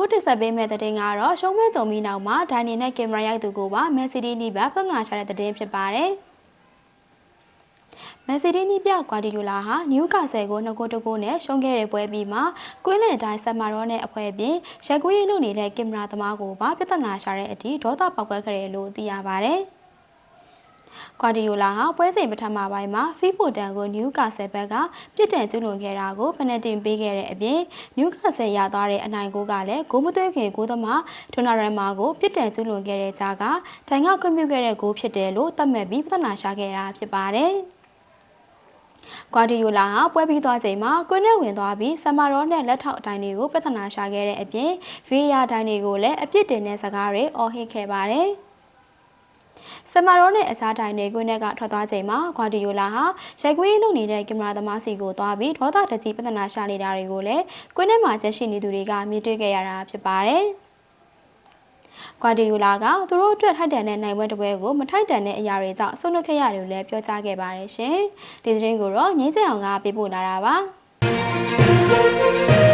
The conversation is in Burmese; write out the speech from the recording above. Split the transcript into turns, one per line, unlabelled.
အခုတက်ဆက်ပေးမယ့်သတင်းကတော့ရှုံးမဲ့ကြုံပြီးနောက်မှာဒိုင်နီနဲ့ကင်မရာရိုက်သူကိုပါမက်ဆီဒီနီးပါပြဿနာချတဲ့သတင်းဖြစ်ပါတယ်။မက်ဆီဒီနီးပြကွာဒီယိုလာဟာနယူကာဆယ်ကို2ဂိုးတဂိုးနဲ့ရှုံးခဲ့တဲ့ပွဲပြီးမှာကွင်းလန်တိုင်းဆက်မာရောနဲ့အဖွဲ့အပြင်ရက်ကွေးလုပ်နေတဲ့ကင်မရာသမားကိုပါပြဿနာချတဲ့အထိဒေါသပေါက်ကွဲခဲ့တယ်လို့သိရပါတ ယ်။ကွာဒီယိုလာဟာပွဲစဉ်ပထမပိုင်းမှာဖီပိုတန်ကိုနယူကာဆယ်ဘက်ကပြစ်ဒဏ်ကျူးလွန်ခဲ့တာကိုပနက်တင်ပေးခဲ့တဲ့အပြင်နယူကာဆယ်ရသွားတဲ့အနိုင်ကိုကလည်းဂိုးမသွင်းခင်ဂိုးသမားဒိုနာရန်မာကိုပြစ်ဒဏ်ကျူးလွန်ခဲ့တဲ့ကြားကတိုင်ကခွင့်ပြုခဲ့တဲ့ဂိုးဖြစ်တယ်လို့သတ်မှတ်ပြီးပြဿနာရှာခဲ့တာဖြစ်ပါတယ်။ကွာဒီယိုလာဟာပွဲပြီးသွားချိန်မှာကွင်းနဲ့ဝင်သွားပြီးဆမာရောနဲ့လက်ထောက်အတိုင်းတွေကိုပြဿနာရှာခဲ့တဲ့အပြင်ဗီယာတိုင်းတွေကိုလည်းအပြစ်တင်တဲ့စကားတွေအော်ဟစ်ခဲ့ပါတယ်။ ဆမာရောနဲ့အခြားတိုင်တွေကွင်းနဲ့ကထွက်သွားချိန်မှာကွာဒီယိုလာဟာရိုက်ကွေးလုပ်နေတဲ့ကင်မရာသမားစီကိုသွားပြီးဒေါသတကြီးပြဿနာရှာနေတာတွေကိုလည်းကွင်းထဲမှာချက်ရှိနေသူတွေကမြင်တွေ့ခဲ့ရတာဖြစ်ပါတယ်။ကွာဒီယိုလာကသူတို့အတွက်ထိုက်တန်တဲ့နိုင်ပွဲတစ်ပွဲကိုမထိုက်တန်တဲ့အရာတွေကြောင့်ဆုံးနှုတ်ခဲ့ရတယ်လို့လည်းပြောကြားခဲ့ပါတယ်ရှင်။ဒီသတင်းကိုတော့ငင်းစင်အောင်ကပေးပို့လာတာပါ။